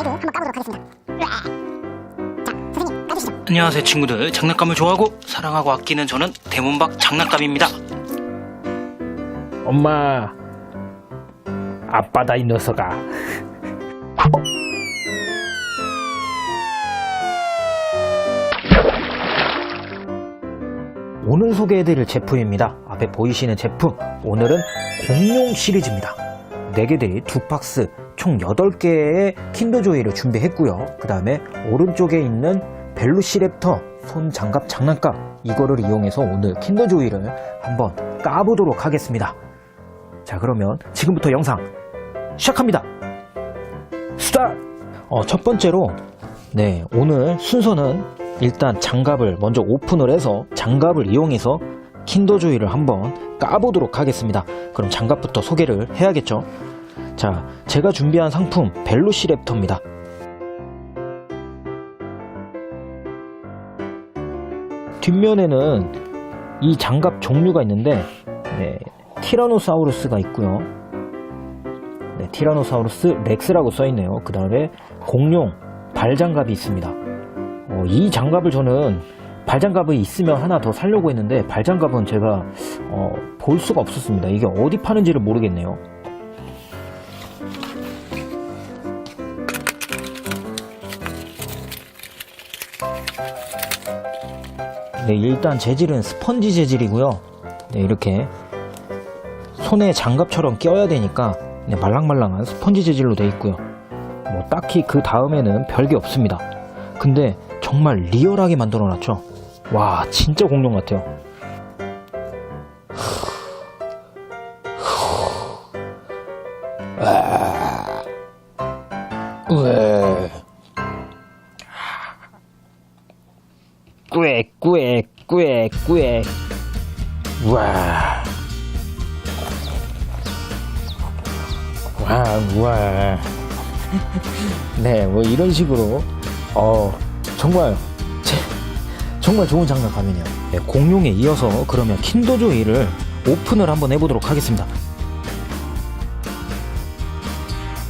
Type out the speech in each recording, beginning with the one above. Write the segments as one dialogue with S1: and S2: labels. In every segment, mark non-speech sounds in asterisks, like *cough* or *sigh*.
S1: 애를 한번 까보도록 하겠습니다. 자, 선생님 까주시죠.
S2: 안녕하세요 친구들. 장난감을 좋아하고 사랑하고 아끼는 저는 대문박 장난감입니다.
S3: 엄마 아빠다 이 녀석아. 오늘 소개해드릴 제품입니다. 앞에 보이시는 제품. 오늘은 공룡 시리즈입니다. 4개들이 두 박스 총 8개의 킨더조이를 준비했고요. 그 다음에 오른쪽에 있는 벨루시랩터 손 장갑 장난감 이거를 이용해서 오늘 킨더조이를 한번 까보도록 하겠습니다. 자 그러면 지금부터 영상 시작합니다. 스타트! 어, 첫 번째로 네 오늘 순서는 일단 장갑을 먼저 오픈을 해서 장갑을 이용해서 킨더조이를 한번 까보도록 하겠습니다. 그럼 장갑부터 소개를 해야겠죠 자 제가 준비한 상품 벨로시랩터입니다 뒷면에는 이 장갑 종류가 있는데 네, 티라노사우루스가 있고요. 네, 티라노사우루스 렉스라고 써있네요. 그 다음에 공룡 발장갑이 있습니다. 어, 이 장갑을 저는 발장갑이 있으면 하나 더 살려고 했는데 발장갑은 제가 어, 볼 수가 없었습니다. 이게 어디 파는지를 모르겠네요. 네, 일단 재질은 스펀지 재질이고요. 네, 이렇게 손에 장갑처럼 껴야 되니까 네, 말랑말랑한 스펀지 재질로 되어 있고요. 뭐 딱히 그 다음에는 별게 없습니다. 근데 정말 리얼하게 만들어 놨죠. 와, 진짜 공룡 같아요. *laughs* 네 뭐 이런 식으로 어 정말 제, 정말 좋은 장난감이네요 네, 공룡에 이어서 그러면 킨더조이를 오픈을 한번 해보도록 하겠습니다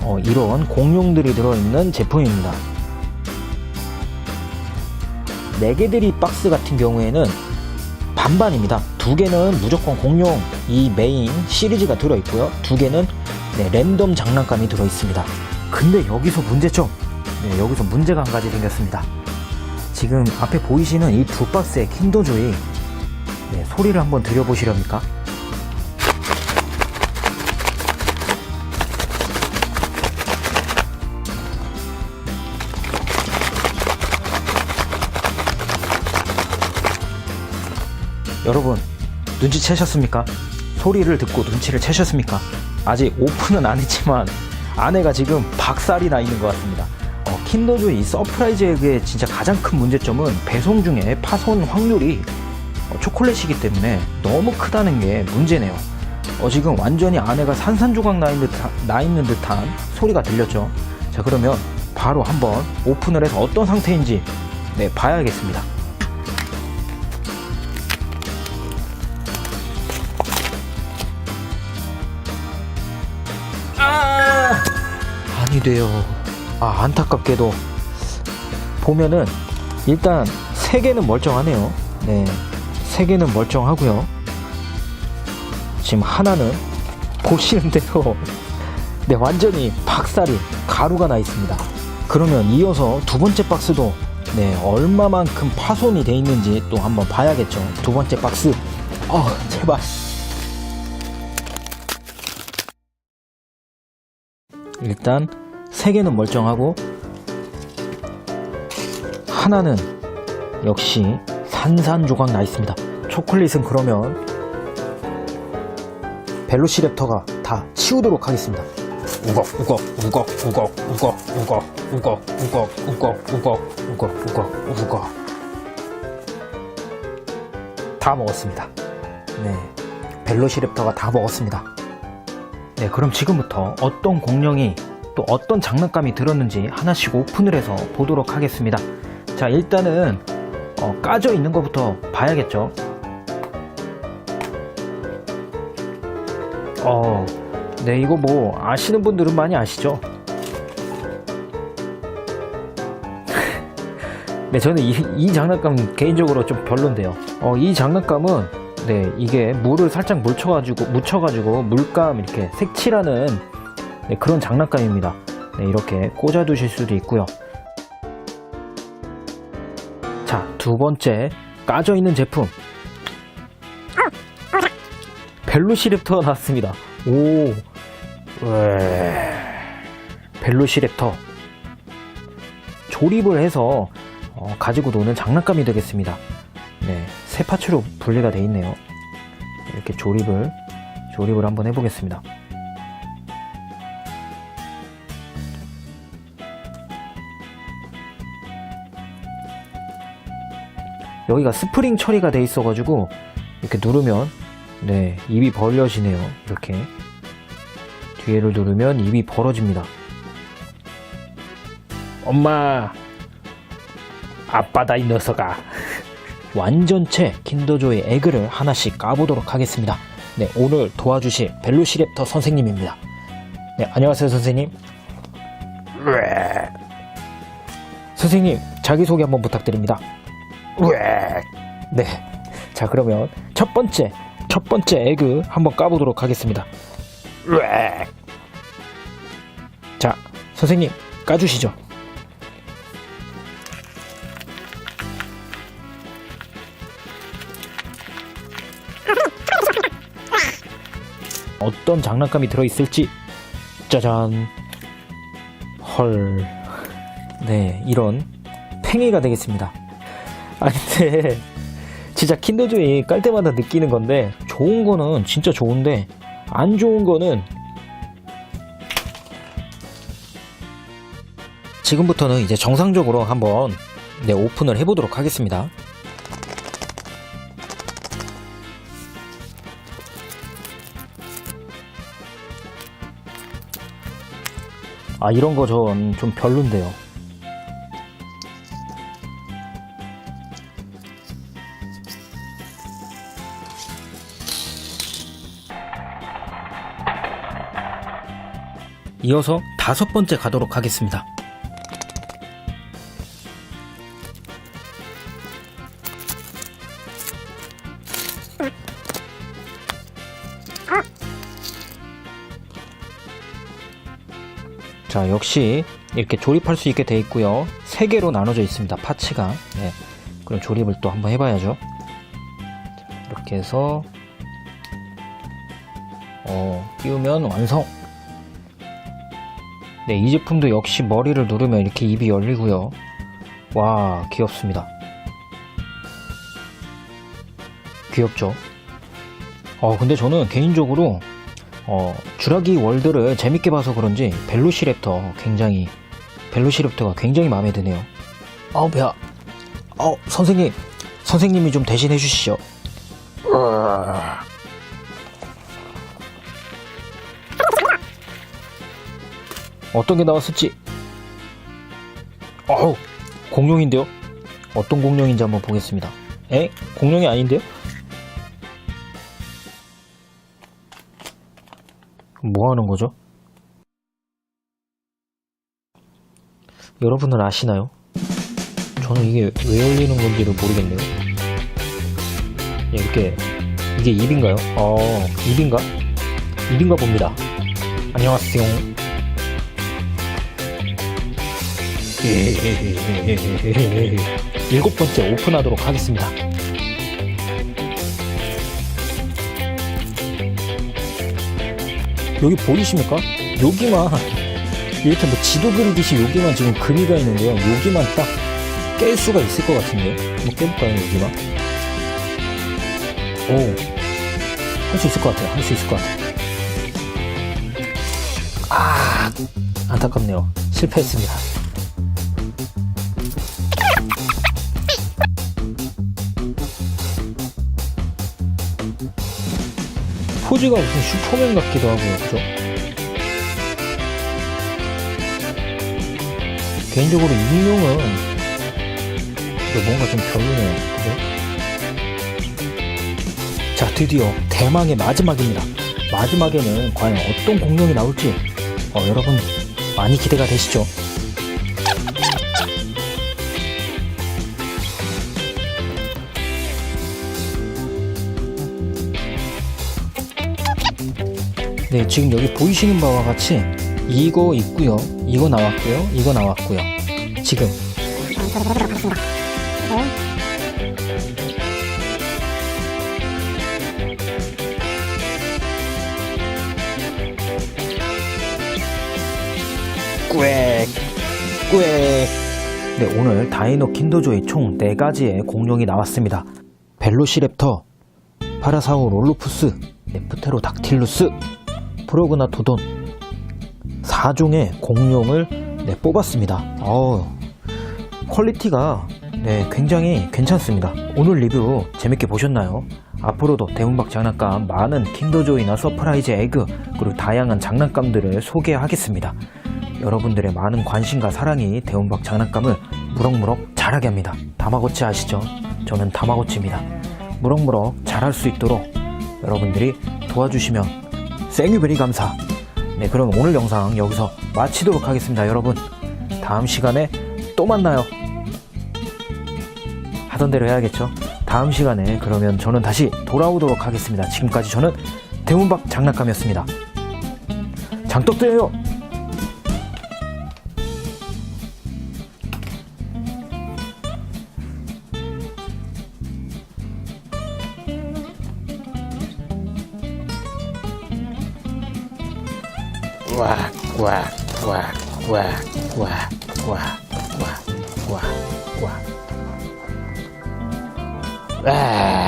S3: 어, 이런 공룡들이 들어있는 제품입니다 4개들이 박스 같은 경우에는 반반입니다. 두 개는 무조건 공룡 이 메인 시리즈가 들어있고요. 두 개는 네, 랜덤 장난감이 들어있습니다. 근데 여기서 문제점. 네, 여기서 문제가 한 가지 생겼습니다. 지금 앞에 보이시는 이 두 박스의 킨더조이 네, 소리를 한번 들려보시렵니까? 여러분 눈치채셨습니까? 소리를 듣고 눈치를 채셨습니까? 아직 오픈은 안 했지만 안에가 지금 박살이 나 있는 것 같습니다. 어, 킨더조이 서프라이즈 에그의 진짜 가장 큰 문제점은 배송 중에 파손 확률이 어, 초콜릿이기 때문에 너무 크다는 게 문제네요. 어, 지금 완전히 안에가 산산조각 나 있는, 듯한, 나 있는 듯한 소리가 들렸죠. 자 그러면 바로 한번 오픈을 해서 어떤 상태인지 네, 봐야겠습니다. 돼요. 아 안타깝게도 보면은 일단 세 개는 멀쩡하네요. 네, 세 개는 멀쩡하고요. 지금 하나는 *laughs* 보시는 대로 네 완전히 박살이 가루가 나 있습니다. 그러면 이어서 두 번째 박스도 네 얼마만큼 파손이 돼 있는지 또 한번 봐야겠죠. 두 번째 박스. 어 제발. 일단 세 개는 멀쩡하고 하나는 역시 산산조각 나 있습니다. 초콜릿은 그러면 벨로시랩터가 다 치우도록 하겠습니다. 우걱 우걱 우걱 우걱 우걱 우걱 우걱 우걱 우걱 우걱 우걱 우걱 우걱 다 먹었습니다. 네, 벨로시랩터가 다 먹었습니다. 네, 그럼 지금부터 어떤 공룡이 또 어떤 장난감이 들었는지 하나씩 오픈을 해서 보도록 하겠습니다. 자, 일단은 어, 까져 있는 것부터 봐야겠죠. 어, 네, 이거 뭐 아시는 분들은 많이 아시죠? *laughs* 네, 저는 이, 이 장난감 개인적으로 좀 별론데요. 어, 이 장난감은 네, 이게 물을 살짝 묻혀가지고 묻혀가지고 물감 이렇게 색칠하는 네, 그런 장난감입니다. 네, 이렇게 꽂아두실 수도 있고요. 자, 두 번째 까져 있는 제품. 벨로시랩터가 나왔습니다. 오, 왜 벨로시랩터 조립을 해서 어, 가지고 노는 장난감이 되겠습니다. 네, 세 파츠로 분리가 돼 있네요. 이렇게 조립을 조립을 한번 해보겠습니다. 여기가 스프링 처리가 돼 있어가지고 이렇게 누르면 네 입이 벌려지네요. 이렇게 뒤에를 누르면 입이 벌어집니다. 엄마, 아빠다 이 녀석아. *laughs* 완전체 킨더조의 에그를 하나씩 까보도록 하겠습니다. 네, 오늘 도와주실 벨로시랩터 선생님입니다. 네, 안녕하세요 선생님. 선생님, 자기소개 한번 부탁드립니다. 네. 자, 그러면 첫 번째, 첫 번째 에그 한번 까보도록 하겠습니다. 자, 선생님, 까주시죠. 어떤 장난감이 들어있을지 짜잔 헐 네 이런 팽이가 되겠습니다 *laughs* 아니 근데 진짜 킨더조이 깔 때마다 느끼는 건데 좋은 거는 진짜 좋은데 안 좋은 거는 지금부터는 이제 정상적으로 한번 네, 오픈을 해보도록 하겠습니다 아 이런 거 전 좀 별론데요. 이어서 다섯 번째 가도록 하겠습니다. 자, 역시 이렇게 조립할 수 있게 되어 있고요. 세 개로 나눠져 있습니다. 파츠가. 네. 그럼 조립을 또 한번 해봐야죠. 자, 이렇게 해서 어, 끼우면 완성. 네, 이 제품도 역시 머리를 누르면 이렇게 입이 열리고요. 와, 귀엽습니다. 귀엽죠? 어, 근데 저는 개인적으로 어, 주라기 월드를 재밌게 봐서 그런지 벨로시랩터 굉장히 벨로시랩터가 굉장히 마음에 드네요. 아우 배야. 어 선생님 선생님이 좀 대신해 주시죠. 어떤 게 나왔을지. 어우 공룡인데요. 어떤 공룡인지 한번 보겠습니다. 에? 공룡이 아닌데요? 뭐 하는 거죠? 여러분은 아시나요? 저는 이게 왜 열리는 건지를 모르겠네요. 예, 이렇게 이게 입인가요? 어, 입인가? 입인가 봅니다. 안녕하세요. 일곱 번째 오픈하도록 하겠습니다. 여기 보이십니까? 여기만 이렇게 뭐 지도 그리듯이 여기만 지금 금이가 있는데요. 여기만 딱 깰 수가 있을 것 같은데요. 한번 깨볼까요, 여기만? 오, 할 수 있을 것 같아요. 할 수 있을 것 같아요. 아, 안타깝네요. 실패했습니다. 포즈가 무슨 슈퍼맨 같기도 하고요, 그죠? 개인적으로 이거 뭔가 좀 별로네요, 그죠? 자, 드디어 대망의 마지막입니다. 마지막에는 과연 어떤 공룡이 나올지 어, 여러분 많이 기대가 되시죠? 네, 지금 여기 보이시는 바와 같이 이거 있고요. 이거 나왔고요. 이거 나왔고요. 지금.
S1: 네.
S3: 꽥, 꽥. 네, 오늘 다이노 킨더조이 총 4가지의 공룡이 나왔습니다. 벨로시랩터, 파라사우 롤루푸스, 네, 프테로 닥틸루스, 프로그나 토돈 4종의 공룡을 네, 뽑았습니다. 어우, 퀄리티가 네, 굉장히 괜찮습니다. 오늘 리뷰 재밌게 보셨나요? 앞으로도 대문박 장난감 많은 킨더조이나 서프라이즈 에그 그리고 다양한 장난감들을 소개하겠습니다. 여러분들의 많은 관심과 사랑이 대문박 장난감을 무럭무럭 자라게 합니다. 다마고치 아시죠? 저는 다마고치입니다. 무럭무럭 자랄 수 있도록 여러분들이 도와주시면 생유베리 감사. 네, 그럼 오늘 영상 여기서 마치도록 하겠습니다. 여러분, 다음 시간에 또 만나요. 하던 대로 해야겠죠? 다음 시간에 그러면 저는 다시 돌아오도록 하겠습니다. 지금까지 저는 대문박 장난감이었습니다. 장떡대요!
S2: 哎。